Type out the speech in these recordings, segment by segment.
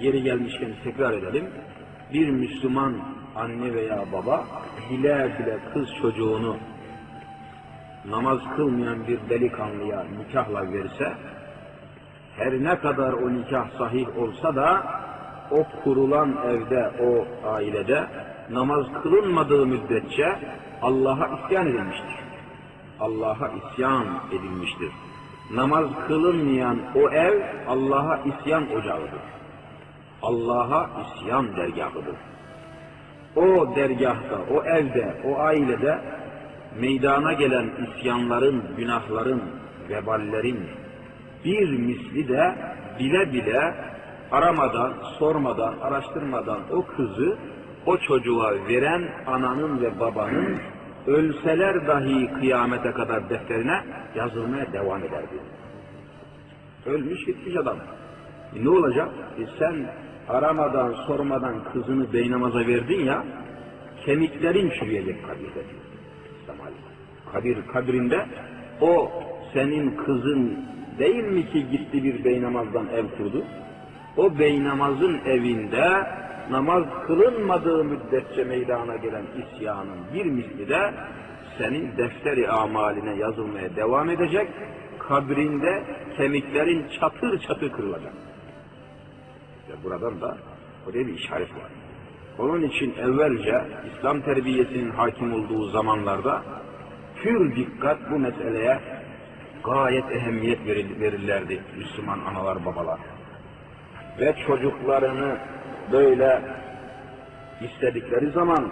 yeri gelmişken tekrar edelim. Bir Müslüman anne veya baba bile bile kız çocuğunu namaz kılmayan bir delikanlıya nikahla verse, her ne kadar o nikah sahih olsa da o kurulan evde, o ailede namaz kılınmadığı müddetçe Allah'a isyan edilmiştir. Allah'a isyan edilmiştir. Namaz kılınmayan o ev Allah'a isyan ocağıdır. Allah'a isyan dergahıdır. O dergahta, o evde, o ailede meydana gelen isyanların, günahların, veballerin bir misli de bile bile aramadan, sormadan, araştırmadan o kızı o çocuğa veren ananın ve babanın ölseler dahi kıyamete kadar defterine yazılmaya devam ederdi. Ölmüş gitmiş adam. E ne olacak? E sen aramadan, sormadan kızını beynamaza verdin ya, kemiklerin çürüyecek kabirde. Kabir kabrinde o senin kızın değil mi ki gitti bir beynamazdan ev kurdu? O beynamazın evinde namaz kılınmadığı müddetçe meydana gelen isyanın bir misli de senin defteri amaline yazılmaya devam edecek. Kabrinde kemiklerin çatır çatır kırılacak. Buradan da oraya bir işaret var. Onun için evvelce İslam terbiyesinin hakim olduğu zamanlarda pür dikkat bu meseleye gayet ehemmiyet verirlerdi Müslüman analar babalar. Ve çocuklarını böyle istedikleri zaman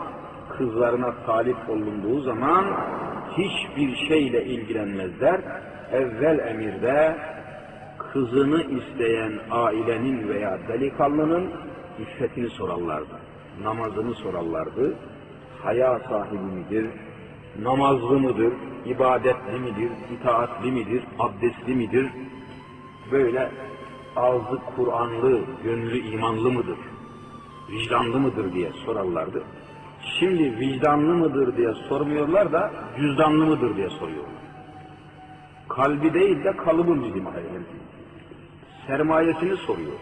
kızlarına talip olunduğu zaman hiçbir şeyle ilgilenmezler. Evvel emirde kızını isteyen ailenin veya delikanlının iffetini sorarlardı. Namazını sorarlardı. Haya sahibi midir? Namazlı mıdır? ibadetli midir? itaatli midir? Abdestli midir? Böyle ağzı Kur'anlı, gönlü imanlı mıdır? Vicdanlı mıdır diye sorarlardı. Şimdi vicdanlı mıdır diye sormuyorlar da cüzdanlı mıdır diye soruyorlar. Kalbi değil de kalıbı bizim ailemiz. Sermayesini soruyor.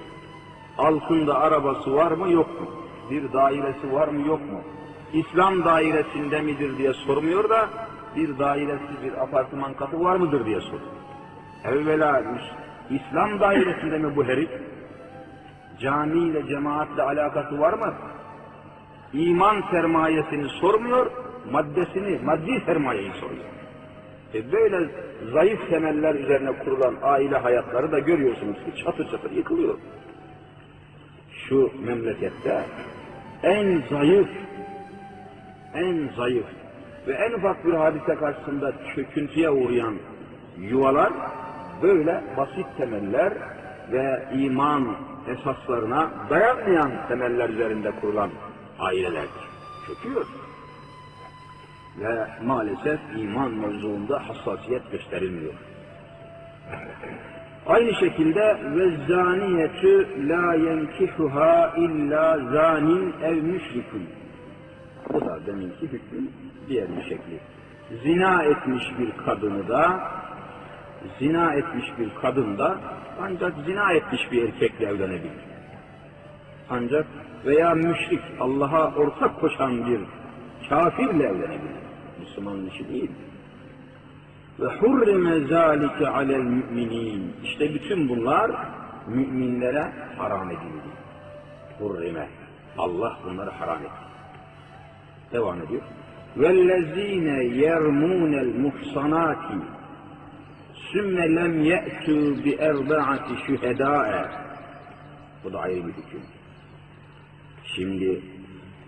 Altında arabası var mı yok mu? Bir dairesi var mı yok mu? İslam dairesinde midir diye sormuyor da bir dairesi bir apartman katı var mıdır diye soruyor. Evvela İslam dairesinde mi bu herif? Camiyle, cemaatle alakası var mı? İman sermayesini sormuyor, maddesini, maddi sermayeyi soruyor. E böyle zayıf temeller üzerine kurulan aile hayatları da görüyorsunuz ki çatır çatır yıkılıyor. Şu memlekette en zayıf, en zayıf ve en ufak bir hadise karşısında çöküntüye uğrayan yuvalar böyle basit temeller ve iman esaslarına dayanmayan temeller üzerinde kurulan ailelerdir. Çöküyor. Ve maalesef iman mevzuunda hassasiyet gösterilmiyor. Aynı şekilde ve zaniyetü la yenkihuha illa zanin ev müşrikun. Bu da deminki hükmün diğer bir şekli. Zina etmiş bir kadını da zina etmiş bir kadın da ancak zina etmiş bir erkekle evlenebilir. Ancak veya müşrik, Allah'a ortak koşan bir kafirle evlenebilir. Müslümanın işi değil. Ve hurrime zalike alel müminin. İşte bütün bunlar müminlere haram edildi. Hurrime. Allah bunları haram etti. Devam ediyor. Vellezine yermunel muhsanati sümme lem ye'tu bi erbaati şühedâe. Bu da ayrı bir hüküm. Şimdi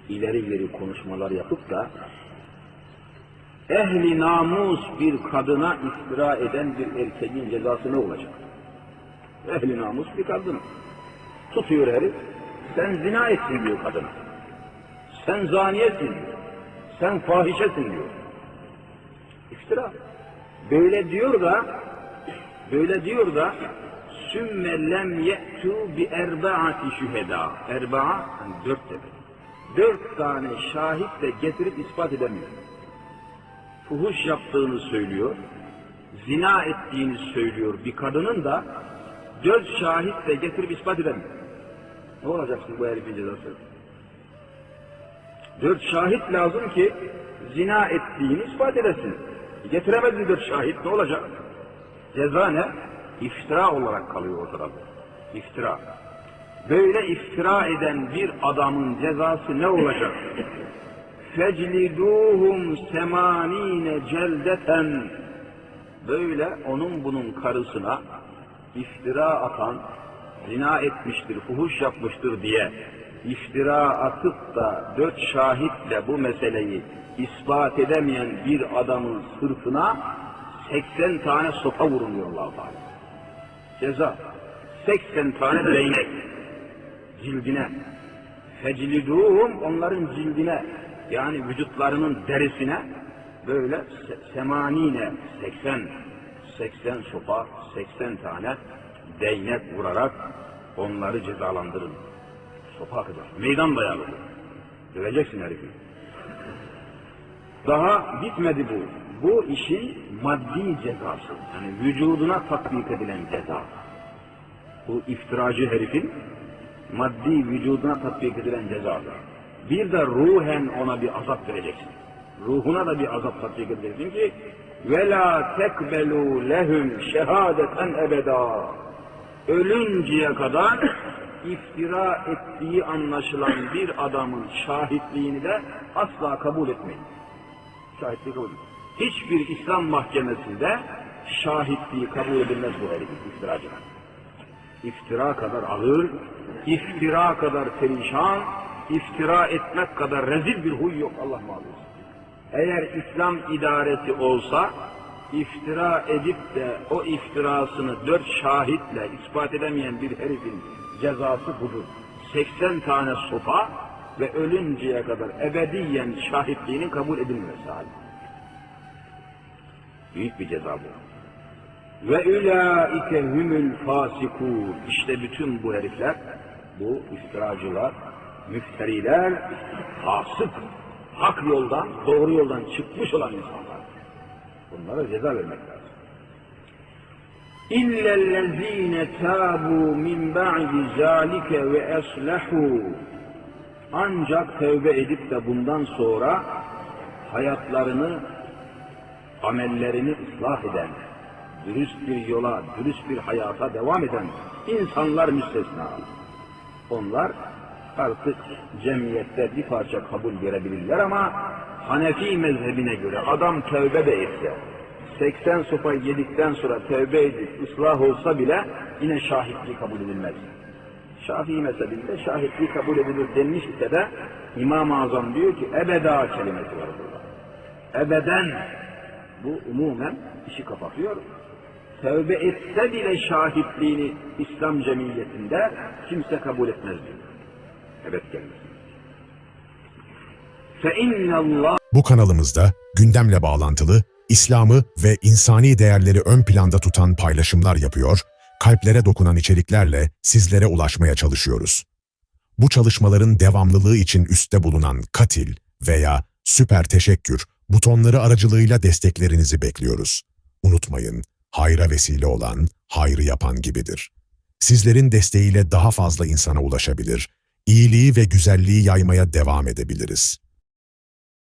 ileri geri konuşmalar yapıp da ehli namus bir kadına iftira eden bir erkeğin cezası ne olacak? Ehli namus bir kadın. Tutuyor herif, sen zina etsin diyor kadına. Sen zaniyesin diyor. Sen fahişesin diyor. İftira. Böyle diyor da böyle diyor da sümme lem ye'tu bi erbaati şüheda. Erbaa hani dört demek. Dört tane şahit de getirip ispat edemiyor. Fuhuş yaptığını söylüyor. Zina ettiğini söylüyor bir kadının da dört şahit de getirip ispat edemiyor. Ne olacak şimdi bu herifin cezası? Dört şahit lazım ki zina ettiğini ispat edesin. Getiremez mi dört şahit ne olacak? Ceza ne? İftira olarak kalıyor ortada. İftira. Böyle iftira eden bir adamın cezası ne olacak? Fecliduhum semanine celdeten böyle onun bunun karısına iftira atan, zina etmiştir, fuhuş yapmıştır diye iftira atıp da dört şahitle bu meseleyi ispat edemeyen bir adamın sırtına 80 tane sopa vuruluyor allah Teala. Ceza. 80 tane değnek cildine. Fecliduhum onların cildine yani vücutlarının derisine böyle se- semanine 80 80 sopa 80 tane değnek vurarak onları cezalandırın. Sopa kadar. Meydan dayalı. Döveceksin herifi. Daha bitmedi bu. Bu işin maddi cezası. Yani vücuduna tatbik edilen ceza. Bu iftiracı herifin maddi vücuduna tatbik edilen cezadır. Bir de ruhen ona bir azap vereceksin. Ruhuna da bir azap tatbik edeceksin ki وَلَا تَقْبَلُوا لَهُمْ شَهَادَةً ebeda. Ölünceye kadar iftira ettiği anlaşılan bir adamın şahitliğini de asla kabul etmeyin. Şahitliği kabul edilmez. Hiçbir İslam mahkemesinde şahitliği kabul edilmez bu herifin iftiracına iftira kadar ağır, iftira kadar perişan, iftira etmek kadar rezil bir huy yok Allah muhafaza. Eğer İslam idaresi olsa, iftira edip de o iftirasını dört şahitle ispat edemeyen bir herifin cezası budur. 80 tane sopa ve ölünceye kadar ebediyen şahitliğinin kabul edilmesi hali. Büyük bir ceza bu. Ve ulaike humul fasikun. İşte bütün bu herifler, bu iftiracılar, müfteriler, fasık, hak yoldan, doğru yoldan çıkmış olan insanlar. Bunlara ceza vermek lazım. İllellezine tabu min ba'di zalike ve eslehu. Ancak tövbe edip de bundan sonra hayatlarını, amellerini ıslah eden, dürüst bir yola, dürüst bir hayata devam eden insanlar müstesna. Onlar artık cemiyette bir parça kabul görebilirler ama Hanefi mezhebine göre adam tövbe de etse, 80 sopayı yedikten sonra tövbe edip ıslah olsa bile yine şahitliği kabul edilmez. Şafii mezhebinde şahitliği kabul edilir denmiş ise de İmam-ı Azam diyor ki ebeda kelimesi var burada. Ebeden bu umumen işi kapatıyor tövbe etse bile şahitliğini İslam cemiyetinde kimse kabul etmez. Evet gelmez. Bu kanalımızda gündemle bağlantılı, İslam'ı ve insani değerleri ön planda tutan paylaşımlar yapıyor, kalplere dokunan içeriklerle sizlere ulaşmaya çalışıyoruz. Bu çalışmaların devamlılığı için üstte bulunan katil veya süper teşekkür butonları aracılığıyla desteklerinizi bekliyoruz. Unutmayın, hayra vesile olan, hayrı yapan gibidir. Sizlerin desteğiyle daha fazla insana ulaşabilir, iyiliği ve güzelliği yaymaya devam edebiliriz.